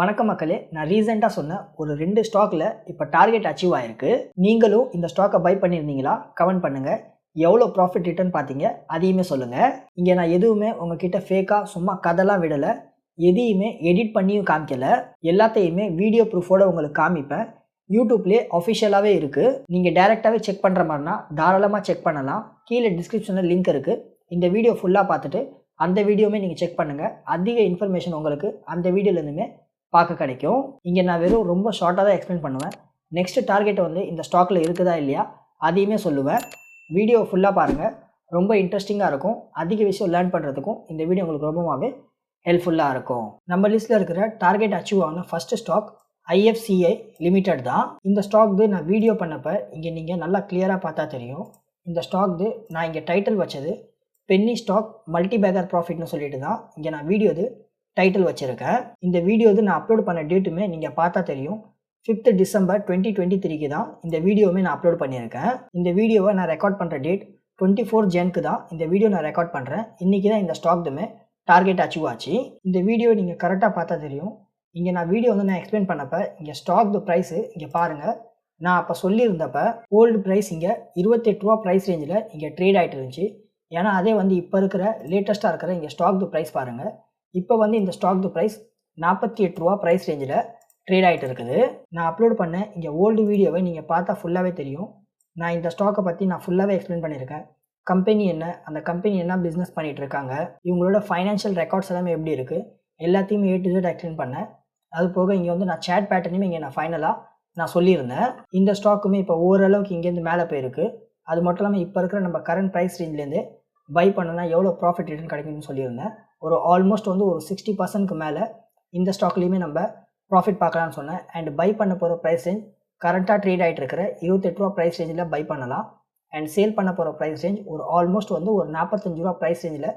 வணக்கம் மக்களே நான் ரீசெண்டாக சொன்ன ஒரு ரெண்டு ஸ்டாக்ல இப்போ டார்கெட் அச்சீவ் ஆயிருக்கு. நீங்களும் இந்த ஸ்டாக்கை பை பண்ணியிருந்தீங்களா கமெண்ட் பண்ணுங்க. எவ்வளோ ப்ராஃபிட் ரிட்டர்ன் பார்த்தீங்க? அதையுமே சொல்லுங்க. இங்கே நான் எதுவுமே உங்ககிட்ட ஃபேக்காக சும்மா கதெல்லாம் விடலை. எதையுமே எடிட் பண்ணியும் காமிக்கல. எல்லாத்தையுமே வீடியோ ப்ரூஃபோட உங்களுக்கு காமிப்பேன். யூடியூப்லேயே அஃபிஷியலாகவே இருக்குது நீங்கள் டேரெக்டாகவே செக் பண்ணுற மாதிரினா தாராளமாக செக் பண்ணலாம். கீழே டிஸ்கிரிப்ஷனில் லிங்க் இருக்குது இந்த வீடியோ ஃபுல்லாக பார்த்துட்டு அந்த வீடியோவுமே நீங்கள் செக் பண்ணுங்கள் அதிக இன்ஃபர்மேஷன் உங்களுக்கு அந்த வீடியோலேருந்துமே பார்க்க கிடைக்கும். இங்கே நான் வெறும் ரொம்ப ஷார்ட்டாக தான் எக்ஸ்பிளைன் பண்ணுவேன். நெக்ஸ்ட் டார்கெட் வந்து இந்த ஸ்டாக்கில் இருக்குதா இல்லையா அதையுமே சொல்லுவேன். வீடியோ ஃபுல்லாக பாருங்கள் ரொம்ப இன்ட்ரெஸ்டிங்காக இருக்கும். அதிக விஷயம் லேர்ன் பண்ணுறதுக்கும் இந்த வீடியோ உங்களுக்கு ரொம்பவே ஹெல்ப்ஃபுல்லாக இருக்கும். நம்ம லிஸ்ட்டில் இருக்கிற டார்கெட் அச்சீவ் ஆன ஃபஸ்ட்டு ஸ்டாக் ஐஎஃப்சிஐ லிமிடெட் தான். இந்த ஸ்டாக்கு நான் வீடியோ பண்ணப்போ இங்கே நீங்கள் நல்லா கிளியராக பார்த்தா தெரியும். இந்த ஸ்டாக்கு நான் இங்கே டைட்டில் வச்சது பென்னி ஸ்டாக் மல்டி பேக்கர் ப்ராஃபிட்னு சொல்லிட்டு தான். இங்கே நான் வீடியோது டைட்டில் வச்சுருக்கேன். இந்த வீடியோது நான் அப்லோட் பண்ண டேட்டுமே நீங்கள் பார்த்தா தெரியும். ஃபிஃப்த் டிசம்பர் டுவெண்ட்டி டுவெண்ட்டி த்ரீக்கு தான் இந்த வீடியோவுமே நான் அப்லோட் பண்ணியிருக்கேன். இந்த வீடியோவை நான் ரெக்கார்ட் பண்ணுற டேட் டுவெண்ட்டி ஃபோர் ஜென்க்கு தான் இந்த வீடியோ நான் ரெக்கார்ட் பண்ணுறேன் இன்றைக்கி தான் இந்த ஸ்டாக்துமே டார்கெட் அச்சீவ் ஆச்சு. இந்த வீடியோ நீங்கள் கரெக்டாக பார்த்தா தெரியும். இங்கே நான் வீடியோ வந்து நான் எக்ஸ்பிளைன் பண்ணப்போ இங்கே ஸ்டாக் ப்ரைஸு இங்கே பாருங்கள் நான் அப்போ சொல்லியிருந்தப்ப ஓல்டு ப்ரைஸ் இங்கே இருபத்தெட்டு ரூபா ப்ரைஸ் ரேஞ்சில் இங்கே ட்ரேட் ஆகிட்டு இருந்துச்சு. ஏன்னா அதே வந்து இப்போ இருக்கிற லேட்டஸ்ட்டாக இருக்கிற இங்கே ஸ்டாக் ப்ரைஸ் பாருங்கள் இப்போ வந்து இந்த ஸ்டாக் ப்ரைஸ் நாற்பத்தி எட்டு ரூபா ப்ரைஸ் ரேஞ்சில் ட்ரேட் ஆகிட்டு இருக்குது. நான் அப்லோட் பண்ண இங்கே ஓல்டு வீடியோவை நீங்கள் பார்த்தா ஃபுல்லாகவே தெரியும். நான் இந்த ஸ்டாக்கை பற்றி நான் ஃபுல்லாகவே எக்ஸ்பிளைன் பண்ணியிருக்கேன். கம்பெனி என்ன? அந்த கம்பெனி என்ன பிஸ்னஸ் பண்ணிகிட்டு இருக்காங்க? இவங்களோட ஃபைனான்ஷியல் ரெக்கார்ட்ஸ் எல்லாமே எப்படி இருக்குது எல்லாத்தையுமே ஏ டு ஜெட் எக்ஸ்பிளைன் பண்ணேன் அது போக இங்கே வந்து நான் சேட் பேட்டர்னையும் இங்கே நான் ஃபைனலாக நான் சொல்லியிருந்தேன். இந்த ஸ்டாக்குமே இப்போ ஓரளவுக்கு இங்கேருந்து மேலே போயிருக்கு. அது மட்டும் இல்லாமல் இப்போ இருக்கிற நம்ம கரண்ட் ப்ரைஸ் ரேஞ்சிலேருந்து பை பண்ணோன்னா எவ்வளோ ப்ராஃபிட் ரிட்டர்ன் கிடைக்கும்னு சொல்லியிருந்தேன். ஒரு ஆல்மோஸ்ட் வந்து ஒரு சிக்ஸ்டி பர்சன்ட்க்கு மேலே இந்த ஸ்டாக்லேயுமே நம்ம ப்ராஃபிட் பார்க்கலாம்னு சொன்னேன். அண்ட் பை பண்ண போகிற ப்ரைஸ் ரேஞ்ச் கரண்ட்டாக ட்ரேட் ஆகிட்டு இருக்கிற இருபத்தெட்டு ரூபா ப்ரைஸ் ரேஞ்சில் பை பண்ணலாம். அண்ட் சேல் பண்ண போகிற ப்ரைஸ் ரேஞ்ச் ஒரு ஆல்மோஸ்ட் வந்து ஒரு நாற்பத்தஞ்சு ரூபா ப்ரைஸ் ரேஞ்சில்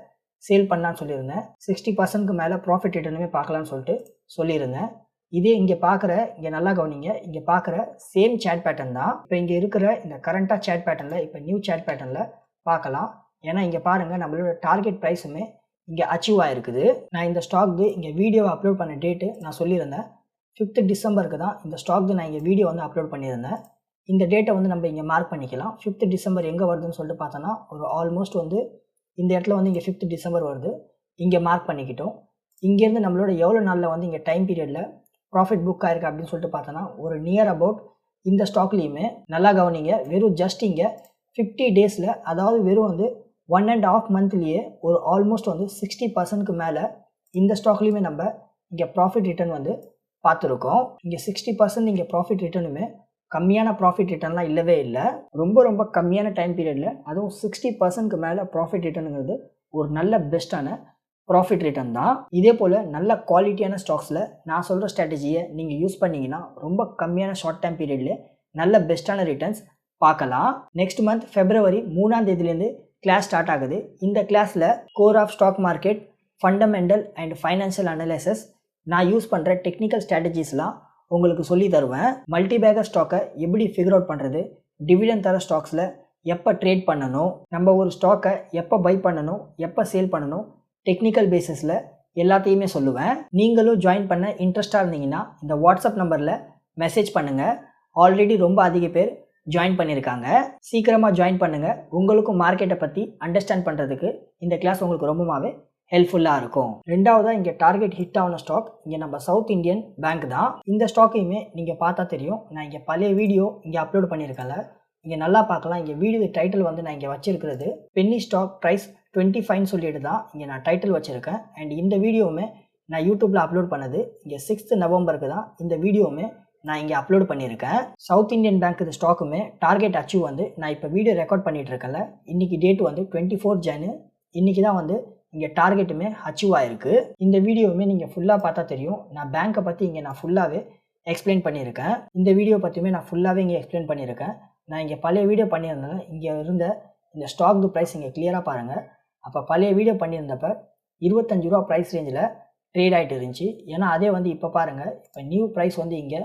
சேல் பண்ணலான்னு சொல்லியிருந்தேன். சிக்ஸ்டி பர்சன்ட்க்கு மேலே ப்ராஃபிட் ரிட்டர்னுமே பார்க்கலான்னு சொல்லிட்டு சொல்லியிருந்தேன். இதே இங்கே பார்க்குற இங்கே நல்லா கவனிங்க இங்கே பார்க்குற சேம் சேட் பேட்டர்ன் தான். இப்போ இங்கே இருக்கிற இந்த கரண்ட்டாக சேட் பேட்டர்னில் இப்போ நியூ சேட் பேட்டர்னில் பார்க்கலாம். ஏன்னா இங்கே பாருங்கள் நம்மளோட டார்கெட் ப்ரைஸுமே இங்கே அச்சீவ் ஆகிருக்குது நான் இந்த ஸ்டாக்கு இங்கே வீடியோவை அப்லோட் பண்ண டேட்டு நான் சொல்லியிருந்தேன். ஃபிஃப்த்து டிசம்பருக்கு தான் இந்த ஸ்டாக்கு நான் இங்கே வீடியோ வந்து அப்லோட் பண்ணியிருந்தேன். இந்த டேட்டை வந்து நம்ம இங்கே மார்க் பண்ணிக்கலாம். ஃபிஃப்த் டிசம்பர் எங்கே வருதுன்னு சொல்லிட்டு பார்த்தோன்னா ஒரு ஆல்மோஸ்ட் வந்து இந்த இடத்துல வந்து இங்கே ஃபிஃப்த் டிசம்பர் வருது. இங்கே மார்க் பண்ணிக்கிட்டோம். இங்கேருந்து நம்மளோட எவ்வளோ நாளில் வந்து இங்கே டைம் பீரியடில் ப்ராஃபிட் புக் ஆயிருக்கு அப்படின்னு சொல்லிட்டு பார்த்தோன்னா ஒரு நியர் அபவுட் இந்த ஸ்டாக்லேயுமே நல்லா கவனிங்க. வெறும் ஜஸ்ட் இங்கே ஃபிஃப்டி டேஸில் அதாவது வெறும் வந்து ஒன் அண்ட் ஆஃப் மந்த்லேயே ஒரு ஆல்மோஸ்ட் வந்து சிக்ஸ்டி பர்சன்ட்க்கு மேலே இந்த ஸ்டாக்லேயுமே நம்ம இங்கே ப்ராஃபிட் ரிட்டர்ன் வந்து பார்த்துருக்கோம். இங்கே சிக்ஸ்டி பர்சன்ட் இங்கே ப்ராஃபிட் ரிட்டர்னுமே கம்மியான ப்ராஃபிட் ரிட்டர்ன்லாம் இல்லவே இல்லை. ரொம்ப ரொம்ப கம்மியான டைம் பீரியடில் அதுவும் சிக்ஸ்டி பர்சன்ட்க்கு மேலே ப்ராஃபிட் ரிட்டர்னுங்கிறது ஒரு நல்ல பெஸ்ட்டான ப்ராஃபிட் ரிட்டர்ன் தான். இதே போல் நல்ல குவாலிட்டியான ஸ்டாக்ஸில் நான் சொல்கிற ஸ்ட்ராட்டஜியை நீங்கள் யூஸ் பண்ணிங்கன்னா ரொம்ப கம்மியான ஷார்ட் டைம் பீரியட்லேயே நல்ல பெஸ்ட்டான ரிட்டர்ன்ஸ் பார்க்கலாம். நெக்ஸ்ட் மந்த் ஃபெப்ரவரி மூணாம் தேதியிலேருந்து கிளாஸ் ஸ்டார்ட் ஆகுது. இந்த கிளாஸில் core of stock market fundamental and financial analysis நான் யூஸ் பண்ணுற டெக்னிக்கல் ஸ்ட்ராட்டஜிஸ்லாம் உங்களுக்கு சொல்லி தருவேன். மல்டி பேக்கர் ஸ்டாக்கை எப்படி ஃபிகர் அவுட் பண்ணுறது டிவிடன் தர ஸ்டாக்ஸில் எப்போ ட்ரேட் பண்ணணும்? நம்ம ஒரு ஸ்டாக்கை எப்போ பை பண்ணணும்? எப்போ சேல் பண்ணணும்? டெக்னிக்கல் பேசிஸில் எல்லாத்தையுமே சொல்லுவேன். நீங்களும் ஜாயின் பண்ண இன்ட்ரெஸ்டாக இருந்தீங்கன்னா இந்த வாட்ஸ்அப் நம்பரில் மெசேஜ் பண்ணுங்கள் ஆல்ரெடி ரொம்ப அதிக பேர் ஜாயின் பண்ணியிருக்காங்க சீக்கிரமாக ஜாயின் பண்ணுங்கள் உங்களுக்கும் மார்க்கெட்டை பற்றி அண்டர்ஸ்டாண்ட் பண்ணுறதுக்கு இந்த கிளாஸ் உங்களுக்கு ரொம்பவே ஹெல்ப்ஃபுல்லாக இருக்கும். ரெண்டாவதாக இங்கே டார்கெட் ஹிட் ஆன ஸ்டாக் இங்கே நம்ம சவுத் இந்தியன் பேங்க் தான். இந்த ஸ்டாக்கையுமே நீங்கள் பார்த்தா தெரியும். நான் இங்கே பழைய வீடியோ இங்கே அப்லோட் பண்ணியிருக்கேன்ல இங்கே நல்லா பார்க்கலாம். இங்கே வீடியோ டைட்டில் வந்து நான் இங்கே வச்சிருக்கிறது. Penny stock price twenty five சொல்லிட்டு தான் இங்கே நான் டைட்டில் வச்சுருக்கேன். அண்ட் இந்த வீடியோவுமே நான் யூடியூப்பில் அப்லோட் பண்ணது. இங்கே சிக்ஸ்த் நவம்பருக்கு தான் இந்த வீடியோவுமே நான் இங்கே அப்லோட் பண்ணியிருக்கேன். சவுத் இந்தியன் பேங்க் இது ஸ்டாக்குமே டார்கெட் அச்சீவ் வந்து நான் இப்போ வீடியோ ரெக்கார்ட் பண்ணிட்டு இருக்கல இன்றைக்கி டேட் வந்து டுவெண்ட்டி ஃபோர் ஜானு இன்றைக்கி தான் வந்து இங்கே டார்கெட்டுமே அச்சீவ் ஆயிருக்கு. இந்த வீடியோவுமே நீங்கள் ஃபுல்லாக பார்த்தா தெரியும். நான் பேங்க்கை பற்றி இங்கே நான் ஃபுல்லாகவே எக்ஸ்பிளைன் பண்ணியிருக்கேன். இந்த வீடியோ பற்றியுமே நான் ஃபுல்லாகவே இங்கே எக்ஸ்பிளைன் பண்ணியிருக்கேன். நான் இங்கே பழைய வீடியோ பண்ணியிருந்தேன். இங்கே இருந்த இந்த ஸ்டாக் ப்ரைஸ் இங்கே கிளியராக பாருங்கள் அப்போ பழைய வீடியோ பண்ணியிருந்தப்ப இருபத்தஞ்சு ரூபா ப்ரைஸ் ரேஞ்சில் ட்ரேட் ஆகிட்டு இருந்துச்சு. ஏன்னா அதே வந்து இப்போ பாருங்கள் இப்போ நியூ ப்ரைஸ் வந்து இங்கே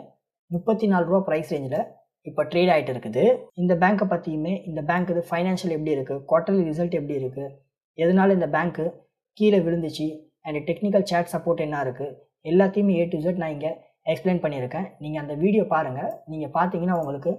முப்பத்தி நாலு ரூபா ப்ரைஸ் ரேஞ்சில் இப்போ ட்ரேட் ஆகிட்டு இருக்குது. இந்த பேங்க்கை பற்றியுமே இந்த பேங்க் இது ஃபைனான்ஷியல் எப்படி இருக்குது குவார்டர்லி ரிசல்ட் எப்படி இருக்குது எதனால இந்த பேங்க்கு கீழே விழுந்துச்சு? அண்ட் டெக்னிக்கல் சேட் சப்போர்ட் என்ன இருக்குது எல்லாத்தையுமே ஏ டு ஜெட் நான் இங்கே எக்ஸ்பிளைன் பண்ணியிருக்கேன். நீங்கள் அந்த வீடியோ பாருங்கள் நீங்கள் பார்த்தீங்கன்னா உங்களுக்கு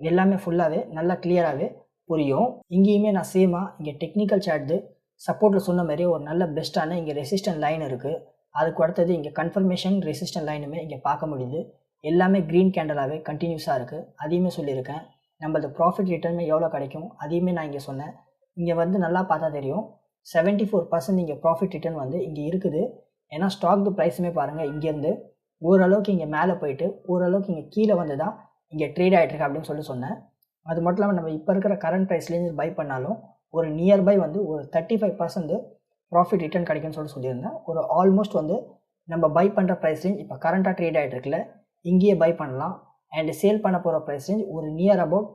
எல்லாமே ஃபுல்லாகவே நல்லா கிளியராகவே புரியும். இங்கேயுமே நான் சேமாக இங்கே டெக்னிக்கல் சார்ட்டு சப்போர்ட்டில் சொன்ன மாதிரி ஒரு நல்ல பெஸ்ட்டான இங்கே ரெசிஸ்டன்ட் லைன் இருக்குது அதுக்கு அடுத்தது இங்கே கன்ஃபர்மேஷன் ரெசிஸ்டன்ட் லைனுமே இங்கே பார்க்க முடியுது. எல்லாமே க்ரீன் கேண்டலாகவே கண்டினியூஸாக இருக்குது அதையுமே சொல்லியிருக்கேன். நம்மளது ப்ராஃபிட் ரிட்டர்னுமே எவ்வளோ கிடைக்கும்? அதையுமே நான் இங்கே சொன்னேன். இங்கே வந்து நல்லா பார்த்தா தெரியும். செவன்ட்டி ஃபோர் பர்சன்ட் இங்கே ப்ராஃபிட் ரிட்டர்ன் வந்து இங்கே இருக்குது. ஏன்னா ஸ்டாக் ப்ரைஸுமே பாருங்கள் இங்கேருந்து ஓரளவுக்கு இங்கே மேலே போயிட்டு ஓரளவுக்கு இங்கே கீழே வந்து தான் இங்கே ட்ரேட் ஆகிட்டுருக்கு அப்படின்னு சொல்லி சொன்னேன். அது மட்டும் இல்லாமல் நம்ம இப்போ இருக்கிற கரண்ட் ப்ரைஸ்லேருந்து பை பண்ணாலும் ஒரு நியர்பை வந்து ஒரு thirty five percent profit return கிடைக்கும்னு சொல்லி சொல்லியிருந்தேன். ஒரு ஆல்மோஸ்ட் வந்து நம்ம பை பண்ணுற ப்ரைஸ்லேயும் இப்போ கரண்ட்டாக ட்ரேட் ஆகிட்டு இருக்குல்ல இங்கேயே பை பண்ணலாம். அண்ட் சேல் பண்ண போகிற ப்ரைஸ் ரேஞ்ச் ஒரு நியர் அபவுட்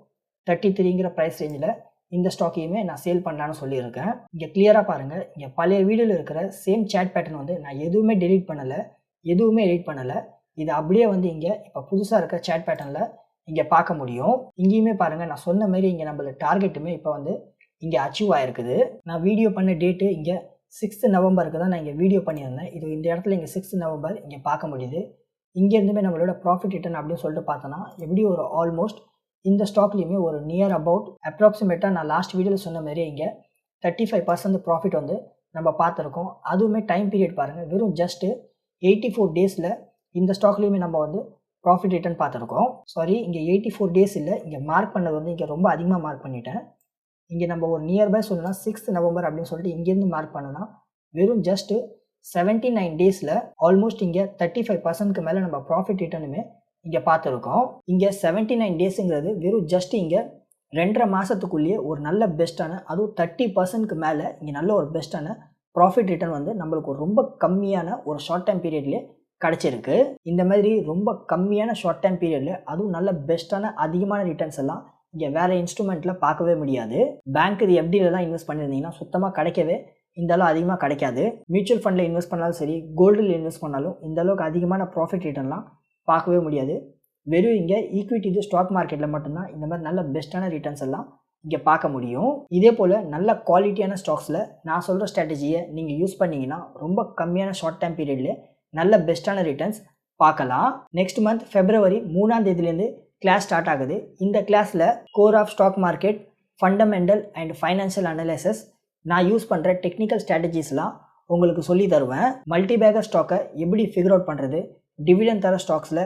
தேர்ட்டி த்ரீங்கிற ப்ரைஸ் ரேஞ்சில் இந்த ஸ்டாக்கையுமே நான் சேல் பண்ணலான்னு சொல்லியிருக்கேன். இங்கே கிளியராக பாருங்கள் இங்கே பழைய வீடியோவில் இருக்கிற சேம் சேட் பேட்டர்ன் வந்து நான் எதுவுமே டெலீட் பண்ணலை. எதுவுமே எடிட் பண்ணலை. இது அப்படியே வந்து இங்கே இப்போ புதுசாக இருக்க சேட் பேட்டர்னில் இங்கே பார்க்க முடியும். இங்கேயுமே பாருங்கள் நான் சொன்ன மாதிரி இங்கே நம்மளோட டார்கெட்டுமே இப்போ வந்து இங்கே அச்சீவ் ஆகிருக்குது நான் வீடியோ பண்ண டேட்டு இங்கே சிக்ஸ்த்து நவம்பருக்கு தான் நான் இங்கே வீடியோ பண்ணியிருந்தேன். இது இந்த இடத்துல இங்கே சிக்ஸ்த் நவம்பர் இங்கே பார்க்க முடியுது. இங்கேருந்துமே நம்மளோட ப்ராஃபிட் ரிட்டர்ன் அப்படின்னு சொல்லிட்டு பார்த்தோன்னா எப்படி ஒரு ஆல்மோஸ்ட் இந்த ஸ்டாக்லேயுமே ஒரு நியர் அபவுட் அப்ராக்சிமேட்டாக நான் லாஸ்ட் வீடியோவில் சொன்ன மாதிரி இங்கே தேர்ட்டி ஃபைவ் பர்சன்ட் ப்ராஃபிட் வந்து நம்ம பார்த்துருக்கோம். அதுவுமே டைம் பீரியட் பாருங்கள் வெறும் ஜஸ்ட்டு எயிட்டி ஃபோர் டேஸில் இந்த ஸ்டாக்லேயுமே நம்ம வந்து ப்ராஃபிட் ரிட்டர்ன் பார்த்துருக்கோம். சாரி இங்கே எயிட்டி ஃபோர் டேஸ் இல்லை. இங்கே மார்க் பண்ணது வந்து இங்கே ரொம்ப அதிகமாக மார்க் பண்ணிட்டேன். இங்கே நம்ம ஒரு நியர்பை சொல்லலாம் சிக்ஸ்த் நவம்பர் அப்படின்னு சொல்லிட்டு இங்கேருந்து மார்க் பண்ணோன்னா வெறும் ஜஸ்ட்டு செவன்ட்டி நைன் டேஸில் ஆல்மோஸ்ட் இங்கே தேர்ட்டி ஃபைவ் பர்சன்ட்க்கு மேலே நம்ம ப்ராஃபிட் ரிட்டர்னுமே இங்கே பார்த்துருக்கோம். இங்கே செவன்ட்டி நைன் டேஸுங்கிறது வெறும் ஜஸ்ட் இங்கே ரெண்டரை மாதத்துக்குள்ளேயே ஒரு நல்ல பெஸ்ட்டான அதுவும் தேர்ட்டி பர்சன்ட்க்கு மேலே இங்கே நல்ல ஒரு பெஸ்ட்டான ப்ராஃபிட் ரிட்டர்ன் வந்து நம்மளுக்கு ரொம்ப கம்மியான ஒரு ஷார்ட் டைம் பீரியட்லேயே கிடச்சிருக்கு. இந்த மாதிரி ரொம்ப கம்மியான ஷார்ட் டைம் பீரியடில் அதுவும் நல்ல பெஸ்ட்டான அதிகமான ரிட்டர்ன்ஸ் எல்லாம் இங்கே வேறு இன்ஸ்ட்ருமெண்ட்டில் பார்க்கவே முடியாது. பேங்க் இது எஃப்டிலலாம் இன்வெஸ்ட் பண்ணியிருந்தீங்கன்னா சுத்தமாக கிடைக்கவே இந்த அளவு அதிகமாக கிடைக்காது. மியூச்சுவல் ஃபண்டில் இன்வெஸ்ட் பண்ணாலும் சரி கோல்டில் இன்வெஸ்ட் பண்ணாலும் இந்த அளவுக்கு அதிகமான ப்ராஃபிட் ரிட்டர்ன்லாம் பார்க்கவே முடியாது. வெறும் இங்கே ஈக்விட்டி இது ஸ்டாக் மார்க்கெட்டில் மட்டும்தான் இந்த மாதிரி நல்ல பெஸ்ட்டான ரிட்டர்ன்ஸ் எல்லாம் இங்கே பார்க்க முடியும். இதே போல் நல்ல குவாலிட்டியான ஸ்டாக்ஸில் நான் சொல்கிற ஸ்ட்ராட்டஜியை நீங்கள் யூஸ் பண்ணிங்கன்னா ரொம்ப கம்மியான ஷார்ட் டைம் பீரியட்லேயே நல்ல பெஸ்ட்டான ரிட்டர்ன்ஸ் பார்க்கலாம். நெக்ஸ்ட் மந்த் ஃபெப்ரவரி மூணாம் தேதியிலேருந்து கிளாஸ் ஸ்டார்ட் ஆகுது. இந்த கிளாஸில் core of stock market fundamental and financial analysis நான் யூஸ் பண்ணுற டெக்னிக்கல் ஸ்ட்ராட்டஜிஸ்லாம் உங்களுக்கு சொல்லி தருவேன். மல்டிபேக்கர் ஸ்டாக்கை எப்படி ஃபிகர் அவுட் பண்ணுறது டிவிடன் தர ஸ்டாக்ஸில்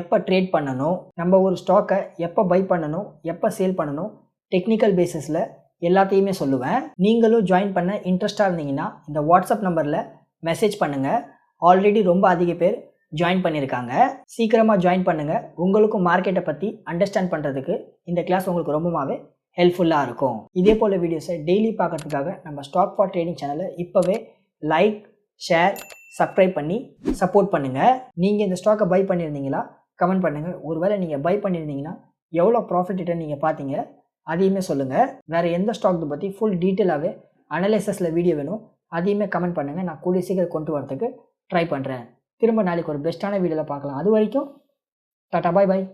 எப்போ ட்ரேட் பண்ணணும்? நம்ம ஒரு ஸ்டாக்கை எப்போ பை பண்ணணும்? எப்போ சேல் பண்ணணும்? டெக்னிக்கல் பேசிஸில் எல்லாத்தையுமே சொல்லுவேன். நீங்களும் ஜாயின் பண்ண இன்ட்ரெஸ்டாக இருந்தீங்கன்னா இந்த வாட்ஸ்அப் நம்பரில் மெசேஜ் பண்ணுங்கள் ஆல்ரெடி ரொம்ப அதிக பேர் ஜாயின் பண்ணியிருக்காங்க சீக்கிரமாக ஜாயின் பண்ணுங்கள் உங்களுக்கும் மார்க்கெட்டை பற்றி அண்டர்ஸ்டாண்ட் பண்ணுறதுக்கு இந்த கிளாஸ் உங்களுக்கு ரொம்பவே ஹெல்ப்ஃபுல்லாக இருக்கும். இதே போல் வீடியோஸை டெய்லி பார்க்கறதுக்காக நம்ம ஸ்டாக் ஃபார் ட்ரேடிங் சேனலை இப்போவே லைக் ஷேர் சப்ஸ்கிரைப் பண்ணி சப்போர்ட் பண்ணுங்கள் நீங்கள் இந்த ஸ்டாக்கை பை பண்ணியிருந்தீங்களா? கமெண்ட் பண்ணுங்கள் ஒருவேளை நீங்கள் பை பண்ணியிருந்தீங்கன்னா எவ்வளோ ப்ராஃபிட் ரிட்டர்ன் நீங்கள் பார்த்தீங்க? அதையுமே சொல்லுங்கள் வேறு எந்த ஸ்டாக் பற்றி ஃபுல் டீட்டெயிலாகவே அனலைசஸில் வீடியோ வேணும் அதையுமே கமெண்ட் பண்ணுங்கள் நான் கூடிய சீக்கிரம் கொண்டு வரதுக்கு ட்ரை பண்ணுறேன் திரும்ப நாளைக்கு ஒரு பெஸ்ட்டான வீடியோவில் பார்க்கலாம். அது வரைக்கும் டாட்டா பாய் பாய்